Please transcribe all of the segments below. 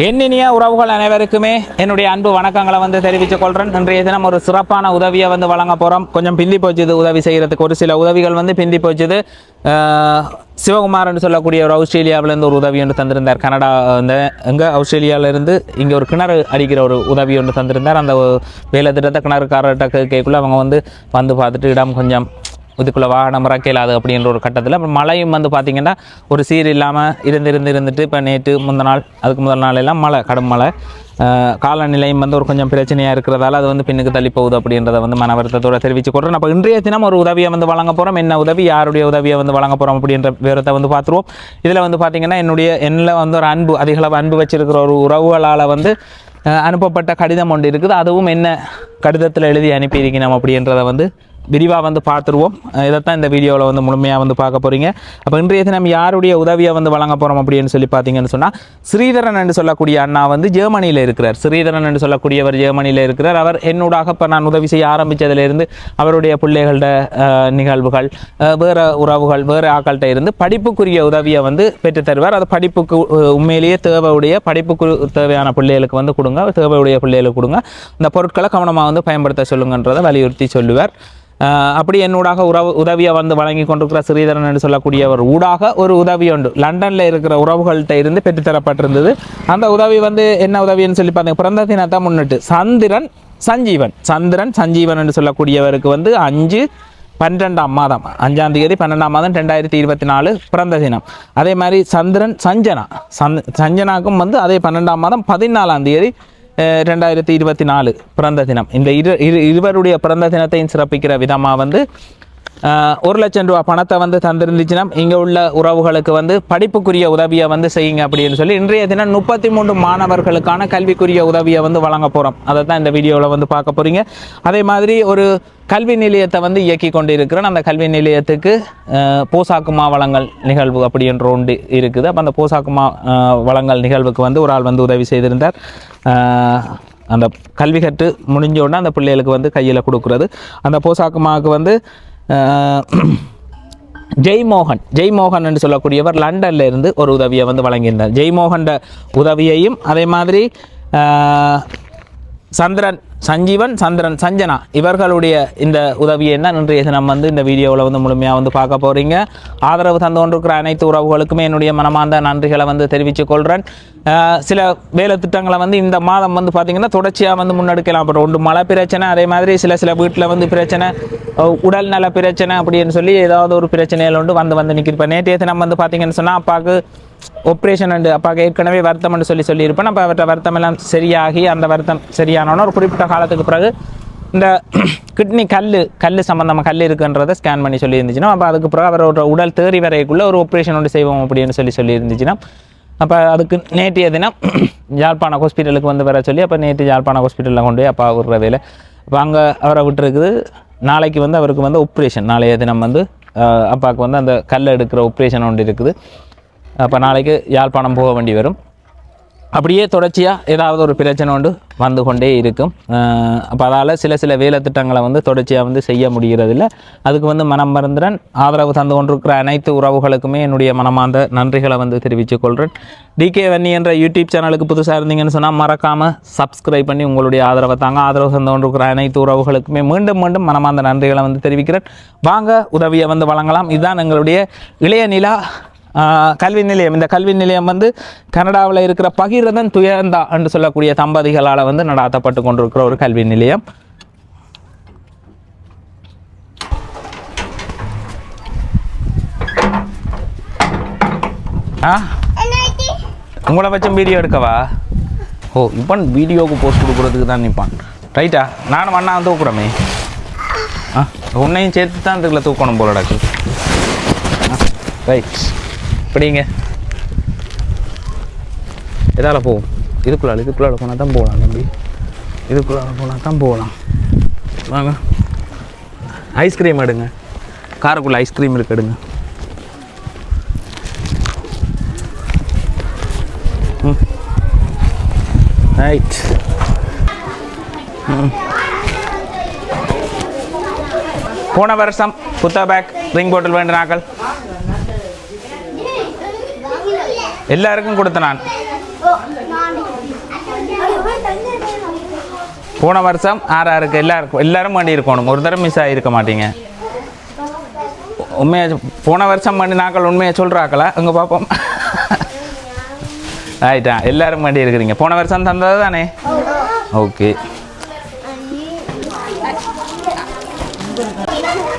எண்ணினிய உறவுகள் அனைவருக்குமே என்னுடைய அன்பு வணக்கங்களை வந்து தெரிவித்துக் கொள்கிறேன் இன்றைய தினம் ஒரு சிறப்பான உதவியை வந்து வழங்க போகிறோம் கொஞ்சம் பிந்தி போச்சுது உதவி செய்கிறதுக்கு ஒரு சில உதவிகள் வந்து பிந்தி போச்சுது. அஹ், சிவகுமார்னு சொல்லக்கூடிய ஒரு ஆஸ்திரேலியாவிலேருந்து ஒரு உதவி ஒன்று தந்திருந்தார். கனடா வந்து எங்கே? ஆஸ்திரேலியாவிலேருந்து இங்கே ஒரு கிணறு அடிக்கிற ஒரு உதவி ஒன்று தந்திருந்தார். அந்த வேலை திட்டத்தை கிணறுக்காரர்கிட்ட கேட்குள்ளே அவங்க வந்து வந்து பார்த்துட்டு இடம் கொஞ்சம் இதுக்குள்ளே வாகனம் இறக்கலாது அப்படின்ற ஒரு கட்டத்தில். அப்புறம் மழையும் வந்து பார்த்திங்கன்னா ஒரு சீர் இல்லாமல் இருந்து இருந்து இருந்துட்டு இப்போ நேற்று முந்த நாள் அதுக்கு முதல் நாள் எல்லாம் மழை கடும் மழை. காலநிலையும் வந்து ஒரு கொஞ்சம் பிரச்சனையாக இருக்கிறதால அது வந்து பின்னுக்கு தள்ளி போகுது அப்படின்றத வந்து மன வருத்தத்தோடு தெரிவித்து கொள்கிறேன் அப்போ இன்றைய தினம் ஒரு உதவியை வந்து வழங்க போகிறோம் என்ன உதவி யாருடைய உதவியை வந்து வழங்க போகிறோம் அப்படின்ற விவரத்தை வந்து பார்த்துருவோம். இதில் வந்து பார்த்திங்கன்னா என்னுடைய என்னில் வந்து ஒரு அன்பு அதிகளவு அன்பு வச்சிருக்கிற ஒரு உறவுகளால் வந்து அனுப்பப்பட்ட கடிதம் ஒன்று இருக்குது. அதுவும் என்ன கடிதத்தில் எழுதி அனுப்பியிருக்கணும் அப்படின்றத வந்து விரிவாக வந்து பார்த்துருவோம். இதைத்தான் இந்த வீடியோவில் வந்து முழுமையாக வந்து பார்க்க போகிறீங்க அப்போ இன்றைய தினம் யாருடைய உதவியை வந்து வழங்க போகிறோம் அப்படின்னு சொல்லி பார்த்தீங்கன்னு சொன்னால் ஸ்ரீதரன் என்று சொல்லக்கூடிய அண்ணா வந்து ஜெர்மனியில் இருக்கிறார். ஸ்ரீதரன் என்று சொல்லக்கூடியவர் ஜெர்மனியில் இருக்கிறார். அவர் என்னூடாக இப்போ நான் உதவி செய்ய ஆரம்பித்ததிலிருந்து அவருடைய பிள்ளைகளோட நிகழ்வுகள் வேறு உறவுகள் வேறு ஆக்கள்கிட்ட இருந்து படிப்புக்குரிய உதவியை வந்து பெற்று தருவார். அது படிப்புக்கு உண்மையிலேயே தேவையுடைய படிப்புக்கு தேவையான பிள்ளைகளுக்கு வந்து கொடுங்க. தேவையுடைய பிள்ளைகளுக்கு கொடுங்க. இந்த பொருட்களை கவனமாக வந்து பயன்படுத்த சொல்லுங்கன்றதை வலியுறுத்தி சொல்லுவார். அப்படி என்னூடாக உறவு உதவியை வந்து வழங்கி கொண்டிருக்கிற ஸ்ரீதரன் என்று சொல்லக்கூடியவர் ஊடாக ஒரு உதவி உண்டு. லண்டனில் இருக்கிற உறவுகள்கிட்ட இருந்து பெற்றுத்தரப்பட்டிருந்தது அந்த உதவி வந்து என்ன உதவின்னு சொல்லி பார்த்தீங்க பிறந்த தினத்தை முன்னிட்டு சந்திரன் சஞ்சீவன். சந்திரன் சஞ்சீவன் என்று சொல்லக்கூடியவருக்கு வந்து அஞ்சு பன்னிரெண்டாம் மாதம். அஞ்சாம் தேதி பன்னெண்டாம் மாதம் ரெண்டாயிரத்தி இருபத்தி நாலு பிறந்த தினம். அதே மாதிரி சந்திரன் சஞ்சனா. சந் சஞ்சனாக்கும் வந்து அதே பன்னெண்டாம் மாதம் பதினாலாம் தேதி ரெண்டாயிரத்தி இருபத்தி நாலு பிறந்த தினம். இந்த இரு இரு இருவருடைய பிறந்த தினத்தையும் சிறப்பிக்கிற விதமாக வந்து ஒரு லட்சம் ரூபா பணத்தை வந்து தந்திருந்துச்சுன்னா இங்கே உள்ள உறவுகளுக்கு வந்து படிப்புக்குரிய உதவியை வந்து செய்யுங்க அப்படின்னு சொல்லி இன்றைய தினம் முப்பத்தி மூன்று மாணவர்களுக்கான கல்விக்குரிய உதவியை வந்து வழங்க போகிறோம் அதை தான் இந்த வீடியோவில் வந்து பார்க்க போகிறீங்க அதே மாதிரி ஒரு கல்வி நிலையத்தை வந்து இயக்கி கொண்டு இருக்கிறோம் அந்த கல்வி நிலையத்துக்கு அஹ், போசாக்கு மாவளங்கள் நிகழ்வு அப்படின்ற ஒன்று இருக்குது. அப்போ அந்த போசாக்கு மா வளங்கள் நிகழ்வுக்கு வந்து ஒரு ஆள் வந்து உதவி செய்திருந்தார். அந்த கல்வி கற்று முடிஞ்ச உடனே அந்த பிள்ளைகளுக்கு வந்து கையில் கொடுக்குறது. அந்த போசாக்கு மாவுக்கு வந்து ஜெய்மோகன். ஜெய்மோகன் என்று சொல்லக்கூடியவர் லண்டனில் இருந்து ஒரு உதவியை வந்து வழங்கியிருந்தார். ஜெய்மோகன் உதவியையும் அதே மாதிரி சந்திரன் சஞ்சீவன் சந்திரன் சஞ்சனா. இவர்களுடைய இந்த உதவியை தான் இன்றைய தினம் வந்து இந்த வீடியோவில் வந்து முழுமையாக வந்து பார்க்க போகிறீங்க ஆதரவு தந்து கொண்டிருக்கிற அனைத்து உறவுகளுக்குமே என்னுடைய மனமார்ந்த நன்றிகளை வந்து தெரிவித்துக் கொள்கிறேன் சில வேலை திட்டங்களை வந்து இந்த மாதம் வந்து பார்த்திங்கன்னா தொடர்ச்சியாக வந்து முன்னெடுக்கலாம். அப்புறம் ஒன்று மழை பிரச்சனை அதே மாதிரி சில சில வீட்டில் வந்து பிரச்சனை உடல் நல பிரச்சனை அப்படின்னு சொல்லி ஏதாவது ஒரு பிரச்சனைகள் வந்து வந்து வந்து நிற்கிது இப்போ நேற்றைய தினம் வந்து பார்த்திங்கன்னு சொன்னால் அப்பாவுக்கு ஆப்ரேஷன் அண்டு அப்பாவுக்கு ஏற்கனவே வருத்தம்னு சொல்லி சொல்லியிருப்பேன் அப்போ அவற்றை வருத்தம் எல்லாம் சரியாகி அந்த வருத்தம் சரியானோன்னா ஒரு குறிப்பிட்ட காலத்துக்கு பிறகு இந்த கிட்னி கல் கல் சம்மந்தமாக கல் இருக்குன்றதை ஸ்கேன் பண்ணி சொல்லியிருந்துச்சுன்னா அப்போ அதுக்கு பிறகு அவரோட உடல் தேறி வரைக்குள்ளே ஒரு ஆப்ரேஷன் ஒன்று செய்வோம் அப்படின்னு சொல்லி சொல்லியிருந்துச்சுன்னா அப்போ அதுக்கு நேற்றைய தினம் யாழ்ப்பாண ஹாஸ்பிட்டலுக்கு வந்து வர சொல்லி அப்போ நேற்று யாழ்ப்பாண ஹாஸ்பிட்டலில் கொண்டு போய் அப்பா விடுற வேலை. அப்போ அங்கே அவரை விட்டுருக்குது. நாளைக்கு வந்து அவருக்கு வந்து ஆப்ரேஷன் நாளைய தினம் வந்து அப்பாவுக்கு வந்து அந்த கல் எடுக்கிற ஆப்ரேஷன் ஒன்று இருக்குது. அப்போ நாளைக்கு யாழ்ப்பாணம் போக வேண்டி வரும். அப்படியே தொடர்ச்சியாக ஏதாவது ஒரு பிரச்சனை உண்டு வந்து கொண்டே இருக்கும். அப்போ அதால் சில சில வேலை திட்டங்களை வந்து தொடர்ச்சியாக வந்து செய்ய முடிகிறதில்ல. அதுக்கு வந்து மனம் மறந்துடன் ஆதரவு தந்து கொண்டிருக்கிற அனைத்து உறவுகளுக்குமே என்னுடைய மனமார்ந்த நன்றிகளை வந்து தெரிவித்துக் கொள்கிறேன் டிகே வன்னி என்ற யூடியூப் சேனலுக்கு புதுசாக இருந்தீங்கன்னு சொன்னால் மறக்காமல் சப்ஸ்கிரைப் பண்ணி உங்களுடைய ஆதரவை தாங்க. ஆதரவு தந்து கொண்டிருக்கிற அனைத்து உறவுகளுக்குமே மீண்டும் மீண்டும் மனமார்ந்த நன்றிகளை வந்து தெரிவிக்கிறேன். வாங்க உதவியை வந்து வழங்கலாம். இதுதான் எங்களுடைய இளைய நிலா கல்வி நிலையம். இந்த கல்வி நிலையம் வந்து கனடாவில் இருக்கிற பகிரதன் துயர்ந்தா என்று சொல்லக்கூடிய தம்பதிகளால் வந்து நடாத்தப்பட்டு கொண்டிருக்கிற ஒரு கல்வி நிலையம். ஆ? உங்களை வச்சும் வீடியோ எடுக்கவா? ஓ இப்போ வீடியோவுக்கு போஸ்ட் கொடுக்குறதுக்கு தான் நிற்பான் ரைட்டா நானும் அண்ணா வந்து தூக்குறமே. ஆ உன்னையும் சேர்த்து தான் இதுக்குள்ள தூக்கணும் போல ரைட் இப்படிங்க எதால் போகும் இதுக்குள்ளால இதுக்குள்ளால போனால் தான் போகலாம் தம்பி. இதுக்குள்ளால போனால் தான் போகலாம் வாங்க. ஐஸ்கிரீம் எடுங்க. காருக்குள்ளே ஐஸ்கிரீம் இருக்கு எடுங்க. ம். ரைட் ம். போன வருஷம் புத்தா பேக் ரிங் போட்டில் வேண்டினாக்கள் எல்லாருக்கும் கொடுத்த நான். போன வருஷம் ஆறு ஆறுக்கு எல்லாருக்கும் எல்லாரும் பண்ணியிருக்கணும் ஒரு தரம் மிஸ் ஆகிருக்க மாட்டீங்க. உண்மையாக போன வருஷம் பண்ணி நாக்கள் உண்மையாக சொல்கிறாக்களா அங்கே பார்ப்போம் ஆயிட்டா? எல்லாரும் பண்ணி இருக்கிறீங்க. போன வருஷம் தந்தது தானே? ஓகே.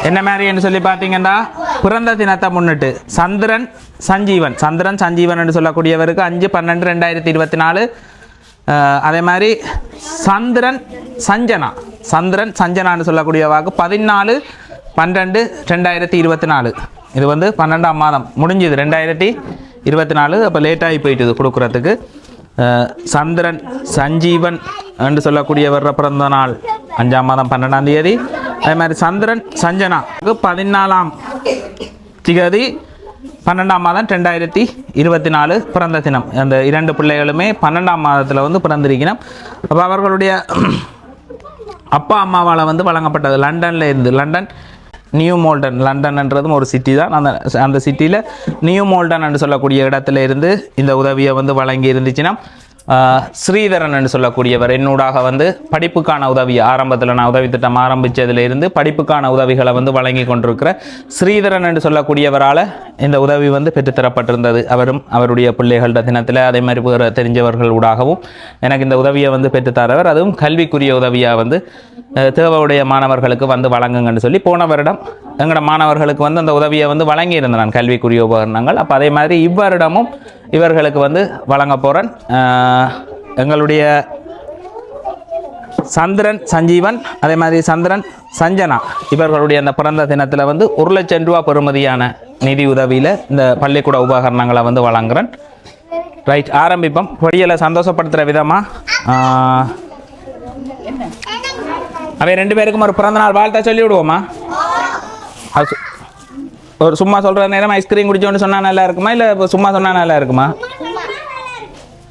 என்ன மாதிரின்னு சொல்லி பார்த்தீங்கன்னா பிறந்த தினத்தை முன்னிட்டு சந்திரன் சஞ்சீவன். சந்திரன் சஞ்சீவன் என்று சொல்லக்கூடியவருக்கு அஞ்சு பன்னெண்டு ரெண்டாயிரத்தி இருபத்தி நாலு அதே மாதிரி சந்திரன் சஞ்சனா. சந்திரன் சஞ்சனான்னு சொல்லக்கூடியவாக்கு பதினாலு பன்னெண்டு ரெண்டாயிரத்தி இருபத்தி நாலு இது வந்து பன்னெண்டாம் மாதம் முடிஞ்சுது ரெண்டாயிரத்தி இருபத்தி நாலு அப்போ லேட்டாகி போயிட்டுது கொடுக்குறதுக்கு. சந்திரன் சஞ்சீவன் என்று சொல்லக்கூடியவர் பிறந்த நாள். அஞ்சாம் மாதம் பன்னெண்டாம் தேதி. அதே மாதிரி சந்திரன் சஞ்சனா. பதினாலாம் திகதி பன்னெண்டாம் மாதம் ரெண்டாயிரத்தி இருபத்தி நாலு பிறந்த தினம். அந்த இரண்டு பிள்ளைகளுமே பன்னெண்டாம் மாதத்தில் வந்து பிறந்திருக்கணும் அப்போ அவர்களுடைய அப்பா அம்மாவால் வந்து வழங்கப்பட்டது லண்டனில் இருந்து. London new molten. லண்டன்ன்றதும் ஒரு சிட்டி தான். அந்த அந்த சிட்டியில் நியூ மோல்டன் என்று சொல்லக்கூடிய இடத்துல இருந்து இந்த உதவியை வந்து வழங்கி இருந்துச்சுன்னா ஸ்ரீதரன் என்று சொல்லக்கூடியவர் என்னூடாக வந்து படிப்புக்கான உதவி ஆரம்பத்தில் நான் உதவி திட்டம் ஆரம்பித்ததிலிருந்து படிப்புக்கான உதவிகளை வந்து வழங்கி கொண்டிருக்கிற ஸ்ரீதரன் என்று சொல்லக்கூடியவரால் இந்த உதவி வந்து பெற்றுத்தரப்பட்டிருந்தது அவரும் அவருடைய பிள்ளைகளோட தினத்தில் அதே மாதிரி வேறு தெரிஞ்சவர்கள் ஊடாகவும் எனக்கு இந்த உதவியை வந்து பெற்றுத்தரவர் அதுவும் கல்விக்குரிய உதவியாக வந்து அஹ், தேவையுடைய மாணவர்களுக்கு வந்து வழங்குங்கன்னு சொல்லி போன வருடம் எங்களோட மாணவர்களுக்கு வந்து அந்த உதவியை வந்து வழங்கியிருந்தேன் நான் கல்விக்குரிய உபகரணங்கள். அப்போ அதே மாதிரி இவ்வருடமும் இவர்களுக்கு வந்து வழங்க போகிறேன் எங்களுடைய சந்திரன் சஞ்சீவன் அதே மாதிரி சந்திரன் சஞ்சனா இவர்களுடைய அந்த பிறந்த தினத்தில் வந்து ஒரு லட்சம் ரூபா பெறுமதியான நிதி உதவியில் இந்த பள்ளிக்கூட உபகரணங்களை வந்து வழங்குறேன். ரைட் ஆரம்பிப்போம். பொடியலை சந்தோஷப்படுத்துகிற விதமாக அவை ரெண்டு பேருக்கும் ஒரு பிறந்த நாள் வாழ்த்தா சொல்லி விடுவோமா ஒரு சும்மா சொல்கிற நேரம் ஐஸ்கிரீம் குடிச்சோன்னு சொன்னால் நல்லா இருக்குமா? இல்லை சும்மா சொன்னால் நல்லா இருக்குமா?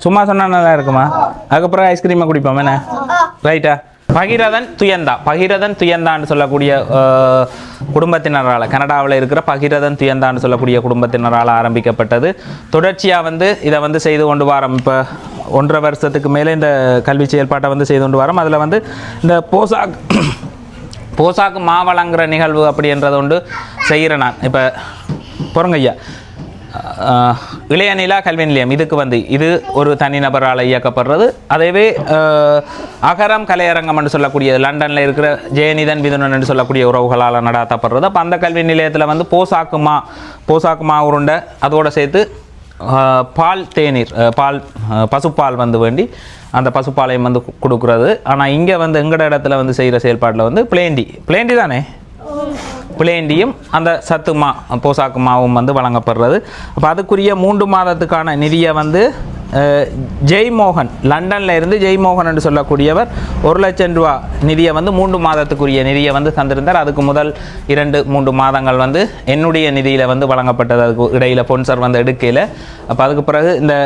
சும்மா சொன்னால் நல்லா இருக்குமா? அதுக்கப்புறம் ஐஸ்கிரீமை குடிப்போம் என்ன? ரைட்டா பகிரதன் துயந்தா. பகிரதன் துயந்தான்னு சொல்லக்கூடிய குடும்பத்தினரால் கனடாவில் இருக்கிற பகிரதன் துயந்தான்னு சொல்லக்கூடிய குடும்பத்தினரால் ஆரம்பிக்கப்பட்டது. தொடர்ச்சியாக வந்து இதை வந்து செய்து கொண்டு வரோம். இப்போ ஒன்றரை வருஷத்துக்கு மேலே இந்த கல்வி செயல்பாட்டை வந்து செய்து கொண்டு வரோம். அதில் வந்து இந்த போசாக் போசாக்கு மா வழங்குற நிகழ்வு அப்படின்றத ஒன்று செய்கிறேன் நான். இப்போ பொறங்கய்யா இளைய நிலா கல்வி நிலையம் இதுக்கு வந்து இது ஒரு தனிநபரால் இயக்கப்படுறது. அதேவே அகரம் கலையரங்கம் என்று சொல்லக்கூடிய லண்டனில் இருக்கிற ஜெயநிதன் விதுனன் என்று சொல்லக்கூடிய உறவுகளால் நடாத்தப்படுறது. அப்போ அந்த கல்வி நிலையத்தில் வந்து போசாக்கு மா போசாக்கு உருண்டை அதோடு சேர்த்து பால் தேநீர் பால் பசுப்பால் வந்து வேண்டி அந்த பசுப்பாலையும் வந்து கொடுக்குறது. ஆனால் இங்கே வந்து எங்கட இடத்துல வந்து செய்கிற செயல்பாட்டில் வந்து பிளேண்டி. பிளேண்டி தானே? பிளேண்டியும் அந்த சத்து மா போசாக்கு மாவும் வந்து வழங்கப்படுறது. அப்போ அதுக்குரிய மூன்று மாதத்துக்கான நிதியை வந்து ஜெய்மோகன் லண்டனில் இருந்து ஜெய்மோகன் என்று சொல்லக்கூடியவர் ஒரு லட்சம் ரூபா நிதியை வந்து மூன்று மாதத்துக்குரிய நிதியை வந்து தந்திருந்தார். அதுக்கு முதல் இரண்டு மூன்று மாதங்கள் வந்து என்னுடைய நிதியில் வந்து வழங்கப்பட்டது. அதுக்கு இடையில் பொன்சர் வந்து எடுக்கையில் அப்போ அதுக்கு பிறகு இந்த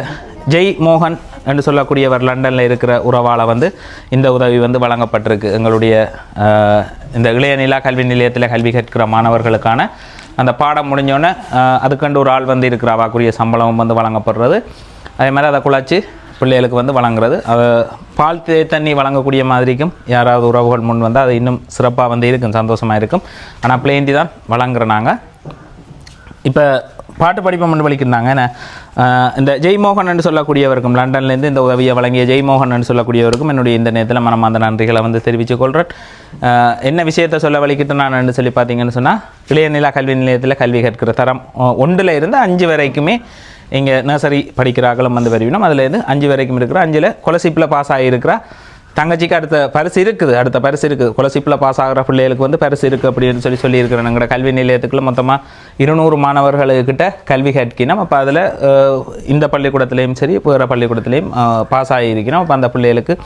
ஜெய் மோகன் என்று சொல்லக்கூடியவர் லண்டனில் இருக்கிற உறவால் வந்து இந்த உதவி வந்து வழங்கப்பட்டிருக்கு. எங்களுடைய இந்த இளைய நிலா கல்வி நிலையத்தில் கல்வி கற்கிற மாணவர்களுக்கான அந்த பாடம் முடிஞ்சோடனே அதுக்கண்டு ஒரு ஆள் வந்து இருக்கிற அவாக்குரிய சம்பளமும் வந்து வழங்கப்படுறது. அதே மாதிரி அதை குழாச்சி பிள்ளைகளுக்கு வந்து வழங்குறது. அது பால் தே- தண்ணி வழங்கக்கூடிய மாதிரிக்கும் யாராவது உறவுகள் முன் வந்தால் அது இன்னும் சிறப்பாக வந்து இருக்கும் சந்தோஷமாக இருக்கும். ஆனால் பிளேண்டி தான் வழங்குற நாங்கள் இப்போ பாட்டு படிப்பை மட்டும் வலிக்கிறாங்க இந்த ஜெய்மோகன் என்று சொல்லக்கூடியவருக்கும் லண்டன்லேருந்து இந்த உதவியை வழங்கிய ஜெய்மோகன் என்று சொல்லக்கூடியவருக்கும் என்னுடைய இந்த நேரத்தில் மனமார்ந்த நன்றிகளை வந்து தெரிவித்துக் கொள்கிறேன் என்ன விஷயத்தை சொல்ல வலிக்கிட்டு நான் என்று சொல்லி பார்த்தீங்கன்னு சொன்னால் இளையநிலா கல்வி நிலையத்தில் கல்வி கற்கிற தரம் ஒன்றில் இருந்து அஞ்சு வரைக்குமே இங்கே நர்சரி படிக்கிறார்களும் வந்து வருவினோம் அதுலேருந்து அஞ்சு வரைக்கும் இருக்கிற அஞ்சில் கொலசிப்பில் பாஸ் ஆகியிருக்கிறா தங்கச்சிக்கு அடுத்த பரிசு இருக்குது அடுத்த பரிசு இருக்குது கொலசிப்பில் பாஸ் ஆகிற பிள்ளைகளுக்கு வந்து பரிசு இருக்குது அப்படின்னு சொல்லி சொல்லியிருக்கிறோம் எங்களோட கல்வி நிலையத்துக்குள்ள மொத்தமாக இருநூறு மாணவர்களுக்கிட்ட கல்வி கற்கினோம் அப்போ அதில் இந்த பள்ளிக்கூடத்துலேயும் சரி வேறு பள்ளிக்கூடத்துலேயும் பாஸ் ஆகியிருக்கிறோம் அப்போ அந்த பிள்ளைகளுக்கு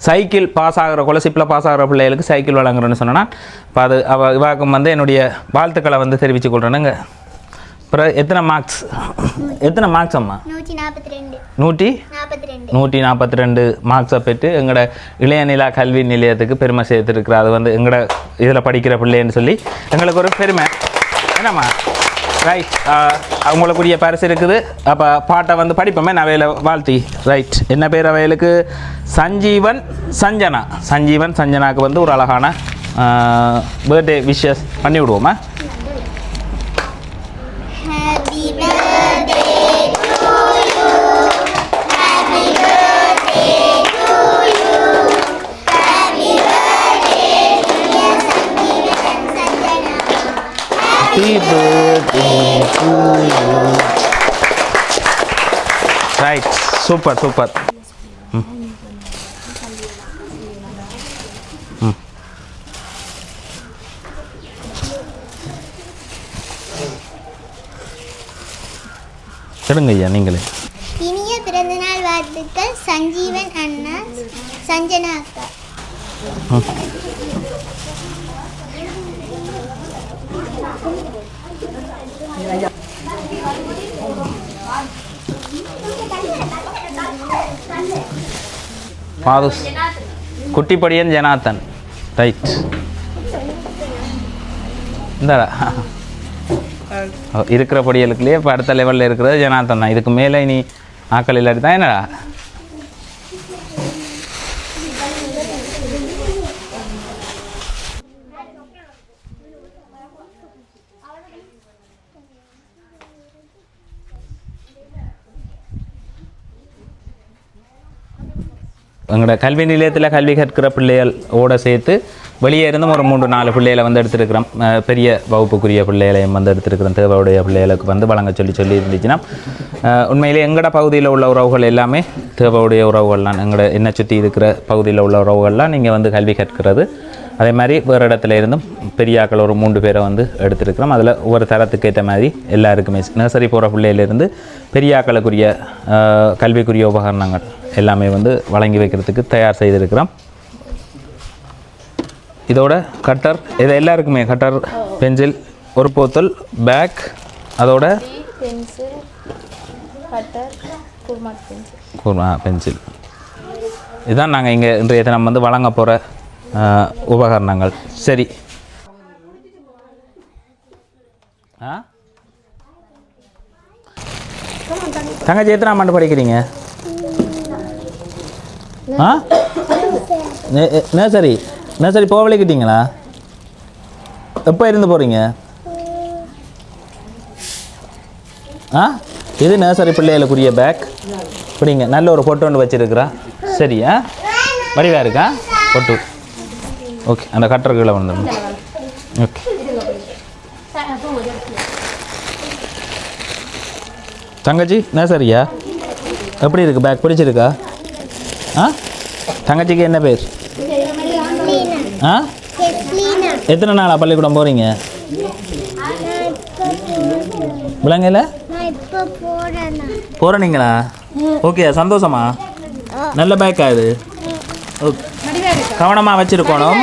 சைக்கிள் பாஸ் ஆகிற குலசிப்பில் பாஸ் ஆகிற பிள்ளைகளுக்கு சைக்கிள் வழங்குறேன்னு சொன்னால் இப்போ அது அவ இவாக்கும் வந்து என்னுடைய வாழ்த்துக்களை வந்து தெரிவித்துக் கொள்கிறேனுங்க அப்புறம் எத்தனை மார்க்ஸ் எத்தனை மார்க்ஸ் அம்மா? நூற்றி நூற்றி நாற்பத்தி ரெண்டு மார்க்ஸை பெற்று எங்களோட இளையநிலா கல்வி நிலையத்துக்கு பெருமை சேர்த்துருக்குற அது வந்து எங்களோட இதில் படிக்கிற பிள்ளைன்னு சொல்லி எங்களுக்கு ஒரு பெருமை. என்னம்மா? ரைட் அவங்களுக்குரிய பரிசு இருக்குது. அப்போ பாட்டை வந்து படிப்போமே நான் அவையில் வாழ்த்தி. ரைட் என்ன பேர் அவைகளுக்கு? சஞ்சீவன் சஞ்சனா. சஞ்சீவன் சஞ்சனாக்கு வந்து ஒரு அழகான பர்த்டே விஷஸ் பண்ணி விடுவோமா Happy birthday to you. Right super super hmm hmm சொல்லுங்க ஐயா நீங்களே. இனிய பிறந்தநாள் வாழ்த்துக்கள் சஞ்சீவன் அண்ணா சஞ்சனா அக்கா. மாதுஸ் குட்டிப்படியன் ஜனார்த்தன் ரைட். இந்தாடா. இருக்கிற படியலுக்குள்ளேயே இப்போ அடுத்த லெவலில் இருக்கிறது ஜனாதன் தான். இதுக்கு மேலே இனி ஆக்கள் இல்லாட்டி தான் என்னடா? எங்களோட கல்வி நிலையத்தில் கல்வி கற்கிற பிள்ளைகள் ஓட சேர்த்து வெளியே இருந்தும் ஒரு மூன்று நாலு பிள்ளைகளை வந்து எடுத்துருக்கிறோம். பெரிய வகுப்புக்குரிய பிள்ளைகளையும் வந்து எடுத்துருக்கிறோம். தேவையுடைய பிள்ளைகளுக்கு வந்து வழங்க சொல்லி சொல்லி இருந்துச்சுன்னா உண்மையிலே எங்களோட பகுதியில் உள்ள உறவுகள் எல்லாமே தேவையுடைய உறவுகள்லாம் எங்களோட என்ன சுற்றி இருக்கிற பகுதியில் உள்ள உறவுகள்லாம் நீங்கள் வந்து கல்வி கற்கிறது. அதே மாதிரி வேறு இடத்துல இருந்தும் பெரியாக்கள் ஒரு மூன்று பேரை வந்து எடுத்திருக்கிறோம். அதில் ஒவ்வொரு தரத்துக்கு ஏற்ற மாதிரி எல்லாருக்குமே நர்சரி போகிற பிள்ளையிலேருந்து பெரியாக்களுக்குரிய கல்விக்குரிய உபகரணங்கள் எல்லாமே வந்து வழங்கி வைக்கிறதுக்கு தயார் செய்திருக்கிறோம். இதோட கட்டர் இது எல்லாருக்குமே கட்டர் பென்சில் ஒரு போத்தல் பேக் அதோட பென்சில் கட்டர் கூர்மா பென்சில். இதுதான் நாங்கள் இங்கே இன்றைய தினம் வந்து வழங்க போகிற உபகரணங்கள். சரி. ஆ? தங்கச்சி எத்தனை ஆண்டு படிக்கிறீங்க? ஆ? நர்சரி போக போகலிக்கிட்டீங்களா எப்போ இருந்து போகிறீங்க ஆ? இது நர்சரி பிள்ளைகளுக்குரிய பேக் பிடிங்க. நல்ல ஒரு ஃபோட்டோ ஒன்று வச்சுருக்குறா. சரியா வடிவாக இருக்கா? ஃபோட்டோ ஓகே அந்த கட்டர் கீழே வந்துடும் ஓகே தங்கச்சி நர்சரியா எப்படி இருக்கு? பேக் பிடிச்சிருக்கா? ஆ? தங்கச்சிக்கு என்ன பேர்? ஆ? எத்தனை நாளா பள்ளிக்கூடம் போகிறீங்க விலங்கையில் போகிறீங்களா ஓகே சந்தோஷமா? நல்ல பேக்கா இது? ஓகே கவனமாக வச்சுருக்கணும்.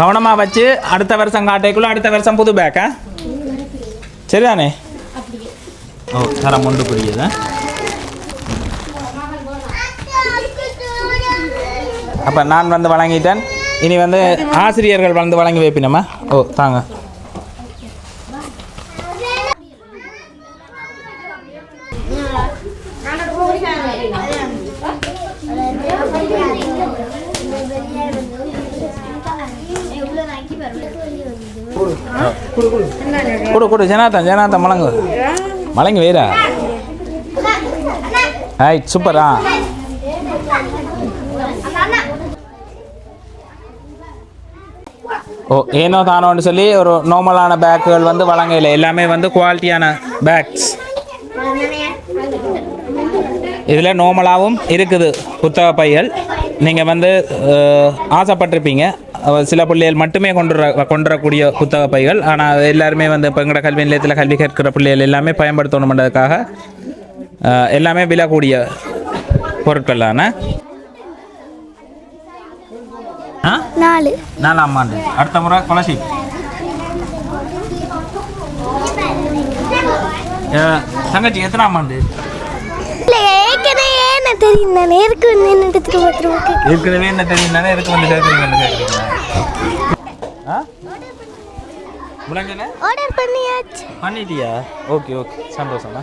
கவனமாக வச்சு அடுத்த வருஷம் காட்டைக்குள்ள அடுத்த வருஷம் புது பேக்கா சரிதானே? ஓ தரம் ஒன்று புரியுது அப்போ நான் வந்து வழங்கிட்டேன். இனி வந்து ஆசிரியர்கள் வந்து வழங்கி வைப்பினமா? ஓ தாங்க. கொடு கொடு ஜனாதன் ஜனாதன் வழங்கு வழங்கி வைரா ரைட் சூப்பரா ஓ ஏனோ தானோன்னு சொல்லி ஒரு நார்மலான பேக்குகள் வந்து வழங்கல. எல்லாமே வந்து குவாலிட்டியான பேக்ஸ் இதில் நார்மலாகவும் இருக்குது புத்தக பைகள். நீங்கள் வந்து ஆசைப்பட்டிருப்பீங்க. சில பிள்ளைகள் மட்டுமே கொண்டு வர கொண்டு வரக்கூடிய புத்தக பைகள் ஆனால் எல்லாருமே வந்து இப்போ எங்களோட கல்வி நிலையத்தில் கல்வி கற்கிற பிள்ளைகள் எல்லாமே பயன்படுத்தணுன்றதுக்காக அஹ், எல்லாமே விலை கூடிய பொருட்களான நாலு. நாலாம் ஆண்டு. அடுத்த முறை கொலசி தங்கச்சி எத்தனாம் ஆண்டு? ஏற்கனவே என்ன தெரியும் நின்றுட்டு திரும்ப திரும்ப ஏற்கனவே என்ன தெரியும் எதுக்கு வந்து கேட்குறீங்கன்னு கேட்குறீங்களா ஆ முழங்கன ஆர்டர் பண்ணியாச்சு பண்ணிட்டியா ஓகே ஓகே சந்தோஷமா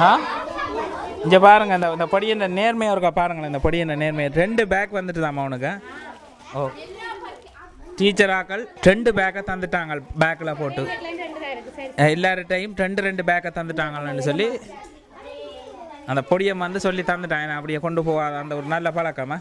ஆ இங்கே பாருங்கள் இந்த இந்த படியின் நேர்மையாக இருக்கா பாருங்களேன் இந்த படியின் நேர்மையை. ரெண்டு பேக் வந்துட்டு தாம்மா உனக்கு. ஓ. டீச்சராக்கள் ரெண்டு பேக்கை தந்துட்டாங்க பேக்கில் போட்டு. அஹ் எல்லார்கிட்டையும் ரெண்டு ரெண்டு பேக்கை தந்துட்டாங்கன்னு சொல்லி அந்த பொடியை வந்து சொல்லி தந்துட்டாங்க அப்படியே கொண்டு போகாத அந்த ஒரு நல்ல பழக்கமாக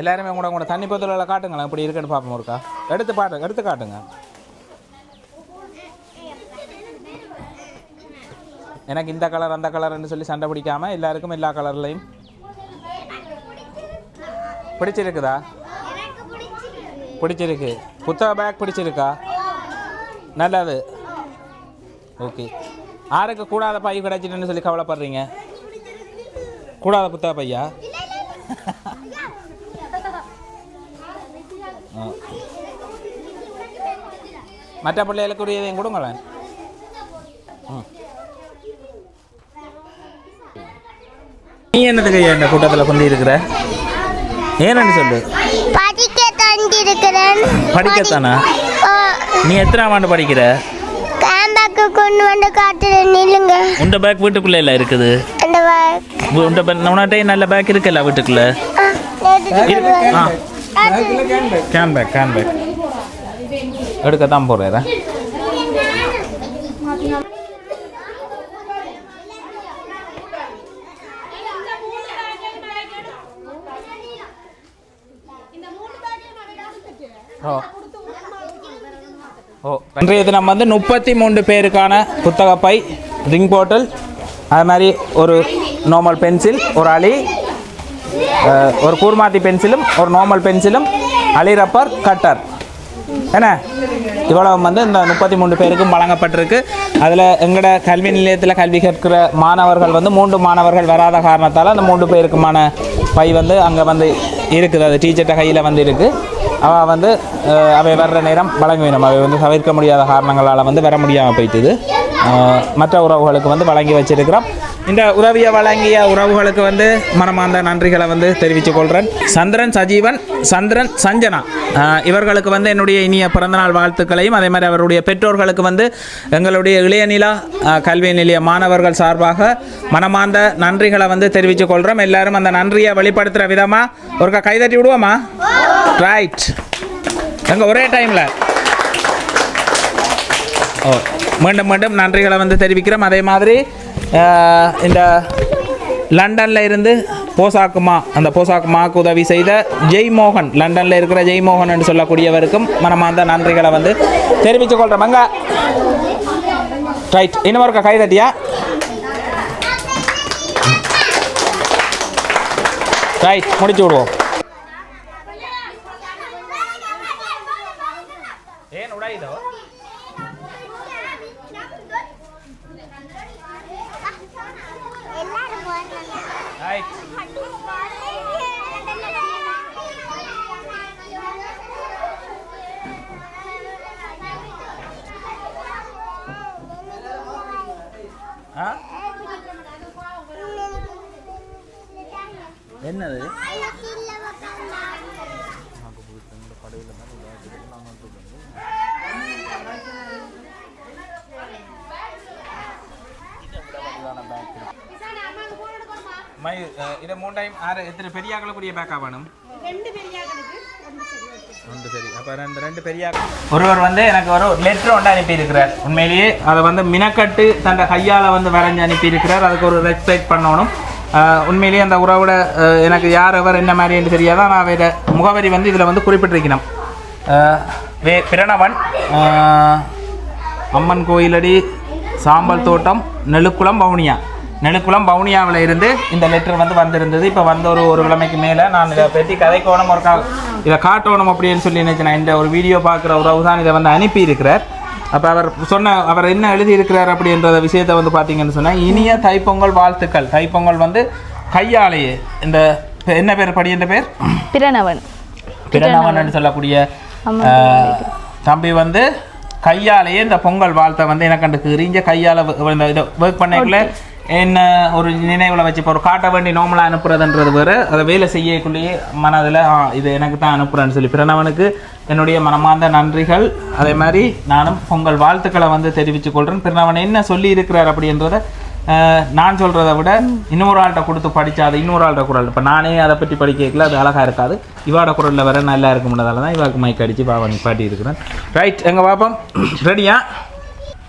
எல்லாருமே கூட கூட தண்ணி பத்திரில் காட்டுங்களேன். இப்படி இருக்குன்னு பார்ப்போம் இருக்கா எடுத்து பாட்டு எடுத்து காட்டுங்க. எனக்கு இந்த கலர் அந்த கலர்னு சொல்லி சண்டை பிடிக்காம எல்லாருக்கும் எல்லா கலர்லையும் பிடிச்சிருக்குதா? பிடிச்சிருக்கு. புத்தக பேக் பிடிச்சிருக்கா? நல்லது. ஓகே. யாருக்கு கூடாத பை கிடைச்சிட்டுன்னு சொல்லி கவலைப்படுறீங்க. கூடாத புத்தக பையா? மற்ற பிள்ளைகளுக்குரியதையும் கொடுங்களேன். நீ என்னதுக்கு இந்த கூட்டத்தில் கொண்டு இருக்கிற ஏன்னு சொல்லு. படிக்க தந்திருக்கிறேன் படிக்கத்தானா நீ எத்தனாம் ஆண்டு படிக்கிற? கேம்பாக்கு கொண்டு வந்து காட்டுறேன் நில்லுங்க. உண்ட பேக் வீட்டுக்குள்ளே இல்லை இருக்குது? அந்த bag. உண்ட உன்னாட்டே நல்ல பேக் இருக்குல்ல வீட்டுக்குள்ள? கேன் பேக் கேன் பேக் எடுக்க தான் போகிறேன் ஓ ஓ இன்றைய தினம் வந்து முப்பத்தி மூன்று பேருக்கான புத்தக பை ரிங் போட்டல் அது மாதிரி ஒரு நார்மல் பென்சில் ஒரு அலி ஒரு கூர்மாத்தி பென்சிலும் ஒரு நார்மல் பென்சிலும் அலிரப்பர் கட்டர் என்ன? இவ்வளவு வந்து இந்த முப்பத்தி மூன்று பேருக்கும் வழங்கப்பட்டிருக்கு. அதில் எங்களோட கல்வி நிலையத்தில் கல்வி கற்கிற மாணவர்கள் வந்து மூன்று மாணவர்கள் வராத காரணத்தால் அந்த மூன்று பேருக்குமான பை வந்து அங்கே வந்து இருக்குது. அது டீச்சர்கிட்ட கையில் வந்து இருக்குது அவள் வந்து அவை வர்ற நேரம் வழங்க வேணும் அவை வந்து தவிர்க்க முடியாத காரணங்களால் வந்து வர முடியாமல் போயிட்டுது. மற்ற உறவுகளுக்கு வந்து வழங்கி வச்சிருக்கிறோம். இந்த உதவியை வழங்கிய உறவுகளுக்கு வந்து மனமார்ந்த நன்றிகளை வந்து தெரிவித்துக் கொள்கிறேன் சந்திரன் சஜீவன் சந்திரன் சஞ்சனா. இவர்களுக்கு வந்து என்னுடைய இனிய பிறந்தநாள் வாழ்த்துக்களையும் அதே மாதிரி அவருடைய பெற்றோர்களுக்கு வந்து எங்களுடைய இளையநிலா கல்வி நிலைய மாணவர்கள் சார்பாக மனமார்ந்த நன்றிகளை வந்து தெரிவித்துக் கொள்கிறோம் எல்லாரும் அந்த நன்றியை வெளிப்படுத்துகிற விதமாக ஒருக்கா கைதட்டி விடுவோமா? ரைட் எங்கள் ஒரே டைமில் ஓ மீண்டும் மீண்டும் நன்றிகளை வந்து தெரிவிக்கிறோம். அதே மாதிரி இந்த லண்டனில் இருந்து போசாக்குமா அந்த போசாக்குமாக்கு உதவி செய்த ஜெய்மோகன் லண்டனில் இருக்கிற ஜெய்மோகன் என்று சொல்லக்கூடியவருக்கும் மனமார்ந்த நன்றிகளை வந்து தெரிவித்துக் கொள்கிறோம் ரைட் இன்னும் ஒருக்கா கை தட்டியா? ரைட் முடிச்சு விடுவோம். ஏன் உடாயுதோ ரைட் ஆ என்னது? மை இதை மூணு டைம் ஆறு எத்தனை பெரிய ஆக்கக்கூடிய பேக்கா வேணும்? ரெண்டு சரி. அப்போ ரெண்டு ரெண்டு பெரிய ஒருவர் வந்து எனக்கு ஒரு லெட்டர் ஒன்று அனுப்பியிருக்கிறார். உண்மையிலேயே அதை வந்து மினக்கட்டு தன் கையால் வந்து வரைஞ்சி அனுப்பியிருக்கிறார். அதுக்கு ஒரு ரெஸ்பெக்ட் பண்ணணும். உண்மையிலேயே அந்த உறவோட எனக்கு யார் எவர் என்ன மாதிரி என்று தெரியாதா? நான் வேறு முகவரி வந்து இதில் வந்து குறிப்பிட்டிருக்கணும். வே பிரணவன் அம்மன் கோயிலடி சாம்பல் தோட்டம் நெலுக்குளம் வவுனியா. நெலுக்குளம் வவுனியாவில் இருந்து இந்த லெட்டர் வந்து வந்திருந்தது. இப்போ வந்த ஒரு ஒரு கிழமைக்கு மேலே நான் இதை பற்றி கதைக்கோணம் ஒரு கா இதை காட்டணும் அப்படின்னு சொல்லி நினைச்சேன் இந்த ஒரு வீடியோ பார்க்குற உறவு தான் இதை வந்து அனுப்பி அப்போ அவர் சொன்ன அவர் என்ன எழுதி இருக்கிறார் அப்படின்ற விஷயத்தை வந்து பார்த்தீங்கன்னு சொன்னால் இனிய தைப்பொங்கல் வாழ்த்துக்கள். தைப்பொங்கல் வந்து கையாலேயே. இந்த என்ன பேர் படி என்ற பேர்? பிரணவன். பிரணவன் சொல்லக்கூடிய தம்பி வந்து கையாலேயே இந்த பொங்கல் வாழ்த்தை வந்து எனக்கு அந்த கிரிஞ்ச கையால் இந்த இதை ஒர்க் பண்ணக்குள்ள என்ன ஒரு நினைவில் வச்சு இப்போ ஒரு காட்ட வேண்டி நோமலாக அனுப்புறதுன்றது வேறு. அதை வேலை செய்யக்குள்ளேயே மனதில் ஆ, இது எனக்கு தான் அனுப்புகிறேன்னு சொல்லி. பிரணவனுக்கு என்னுடைய மனமார்ந்த நன்றிகள். அதே மாதிரி நானும் பொங்கல் வாழ்த்துக்களை வந்து தெரிவித்து கொள்கிறேன் பிரணவன் என்ன சொல்லி இருக்கிறார் அப்படின்றத நான் சொல்கிறத விட இன்னொரு ஆள்கிட்ட கொடுத்து படித்தா அது இன்னொரு ஆள்கிட்ட குரல். இப்போ நானே அதை பற்றி படிக்கல அது அழகாக இருக்காது. இவாட குரலில் வர நல்லா இருக்கும்ன்றதால தான் இவாக்கு மைக் அடித்து பாவா பாட்டி இருக்கிறேன் ரைட் எங்கள் பாப்போம்? ரெடியா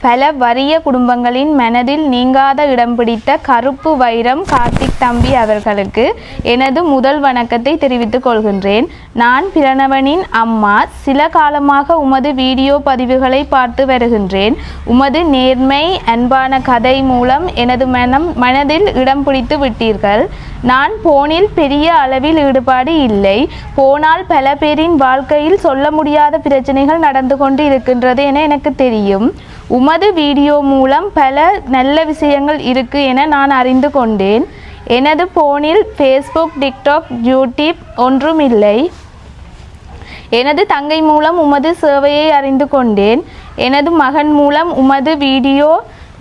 பல வறிய குடும்பங்களின் மனதில் நீங்காத இடம் பிடித்த கருப்பு வைரம் கார்த்திக் தம்பி அவர்களுக்கு எனது முதல் வணக்கத்தை தெரிவித்துக் கொள்கின்றேன். நான் பிரணவனின் அம்மா. சில காலமாக உமது வீடியோ பதிவுகளை பார்த்து வருகின்றேன். உமது நேர்மை அன்பான கதை மூலம் எனது மனம் மனதில் இடம் பிடித்து விட்டீர்கள். நான் போனில் பெரிய அளவில் ஈடுபாடு இல்லை. போனால் பல பேரின் வாழ்க்கையில் சொல்ல முடியாத பிரச்சனைகள் நடந்து கொண்டு இருக்கின்றது என எனக்கு தெரியும். உமது வீடியோ மூலம் பல நல்ல விஷயங்கள் இருக்கு என நான் அறிந்து கொண்டேன். எனது போனில் ஃபேஸ்புக் டிக்டாக் யூடியூப் ஒன்றும் இல்லை எனது தங்கை மூலம் உமது சேவையை அறிந்து கொண்டேன். எனது மகன் மூலம் உமது வீடியோ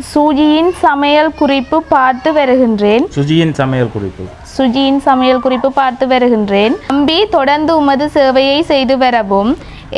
சூஜியின் சமையல் குறிப்பு பார்த்து வருகின்றேன். சுஜியின் சமையல் குறிப்பு. சுஜியின் சமையல் குறிப்பு பார்த்து வருகின்றேன். நம்பி தொடர்ந்து உமது சேவையை செய்து வரவும்.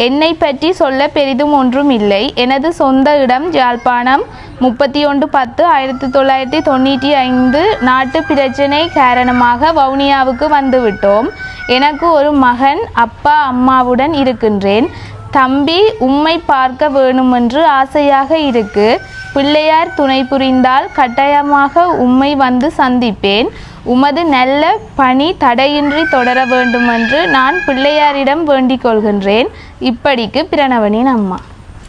என்னை பற்றி சொல்ல பெரிதும் ஒன்றும் இல்லை. எனது சொந்த இடம் யாழ்ப்பாணம் முப்பத்தி ஒன்று பத்து ஆயிரத்தி தொள்ளாயிரத்தி தொண்ணூற்றி ஐந்து நாட்டு பிரச்சினை காரணமாக வவுனியாவுக்கு வந்துவிட்டோம். எனக்கு ஒரு மகன் அப்பா அம்மாவுடன் இருக்கின்றேன். தம்பி உம்மை பார்க்க வேணுமென்று ஆசையாக இருக்கு. பிள்ளையார் துணை புரிந்தால் கட்டாயமாக உம்மை வந்து சந்திப்பேன். உமது நல்ல பணி தடையின்றி தொடர வேண்டுமென்று நான் பிள்ளையாரிடம் வேண்டிக் கொள்கின்றேன். இப்படிக்கு பிரணவனின் அம்மா.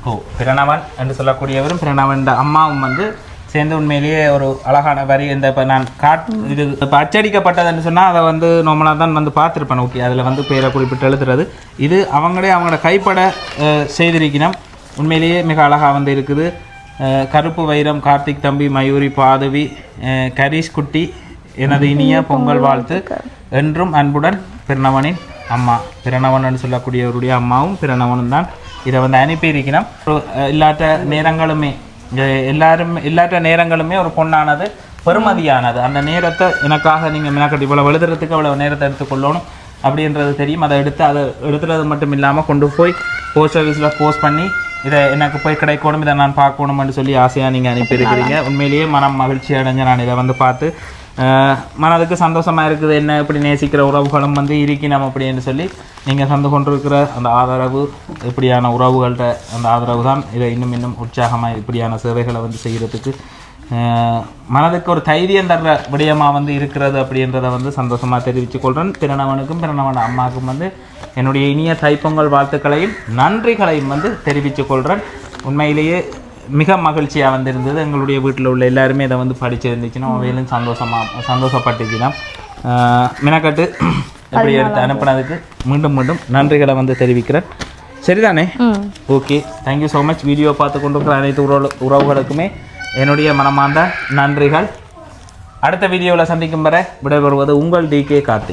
ஓ பிரணவன் என்று சொல்லக்கூடியவரும் பிரணவன். அம்மாவும் வந்து சேர்ந்து உண்மையிலேயே ஒரு அழகான வரி இந்த இப்போ நான் காட் இது இப்போ அச்சடிக்கப்பட்டதுன்னு சொன்னால் அதை வந்து நார்மலாக தான் வந்து பார்த்துருப்பேன். ஓகே அதில் வந்து பேரை குறிப்பிட்டு எழுதுறது. இது அவங்களே அவங்களோட கைப்பட அஹ், செய்திருக்கணும் உண்மையிலேயே மிக அழகாக வந்து இருக்குது. கருப்பு வைரம் கார்த்திக் தம்பி மயூரி பாதவி கரீஷ் குட்டி எனது இனிய பொங்கல் வாழ்த்து என்றும் அன்புடன் பிரணவனின் அம்மா பிரணவன் சொல்லக்கூடியவருடைய அம்மாவும் பிரணவனும் தான் இதை வந்து அஹ், இல்லாட்ட நேரங்களுமே எல்லாரும் இல்லாட்ட நேரங்களுமே ஒரு பொண்ணானது பெருமதியானது அந்த நேரத்தை எனக்காக நீங்கள் மெனக்கட்டி இவ்வளோ எழுதுறதுக்கு அவ்வளோ நேரத்தை எடுத்துக்கொள்ளணும் அப்படின்றது தெரியும் அதை எடுத்து அதை எடுத்துறது மட்டும் இல்லாமல் கொண்டு போய் போஸ்ட் ஆஃபீஸில் போஸ்ட் பண்ணி இதை எனக்கு போய் கிடைக்கணும் இதை நான் பார்க்கணும்னு சொல்லி ஆசையாக நீங்கள் அனுப்பியிருக்கிறீங்க. உண்மையிலேயே மனம் மகிழ்ச்சி அடைஞ்ச நான் இதை வந்து பார்த்து மனதுக்கு சந்தோஷமாக இருக்குது என்ன இப்படி நேசிக்கிற உறவுகளும் வந்து இருக்கணும் அப்படின்னு சொல்லி நீங்கள் தந்து கொண்டிருக்கிற அந்த ஆதரவு இப்படியான உறவுகள்கிட்ட அந்த ஆதரவு தான் இதை இன்னும் இன்னும் உற்சாகமாக இப்படியான சேவைகளை வந்து செய்கிறதுக்கு மனதுக்கு ஒரு தைரியம் தர்ற விடயமாக வந்து இருக்கிறது அப்படின்றத வந்து சந்தோஷமாக தெரிவித்துக் கொள்கிறேன் திருநவனுக்கும் பிறனவன் அம்மாவுக்கும் வந்து என்னுடைய இனிய தைப்பொங்கல் வாழ்த்துக்களையும் நன்றிகளையும் வந்து தெரிவித்துக் கொள்கிறேன் உண்மையிலேயே மிக மகிழ்ச்சியாக வந்திருந்தது எங்களுடைய வீட்டில் உள்ள எல்லாருமே இதை வந்து படிச்சிருந்துச்சுன்னா அவையிலும் சந்தோஷமாக சந்தோஷப்பட்டுச்சுன்னா மினக்கட்டு இப்படி எடுத்து அனுப்புனதுக்கு மீண்டும் மீண்டும் நன்றிகளை வந்து தெரிவிக்கிறேன். சரிதானே? Okay. Thank you so much video பார்த்து கொண்டிருக்கிற அனைத்து உறவு உறவுகளுக்குமே என்னுடைய மனமார்ந்த நன்றிகள். அடுத்த வீடியோவில் சந்திக்கும் வரை விடைபெறுவது உங்கள் டி கே கார்த்திக்.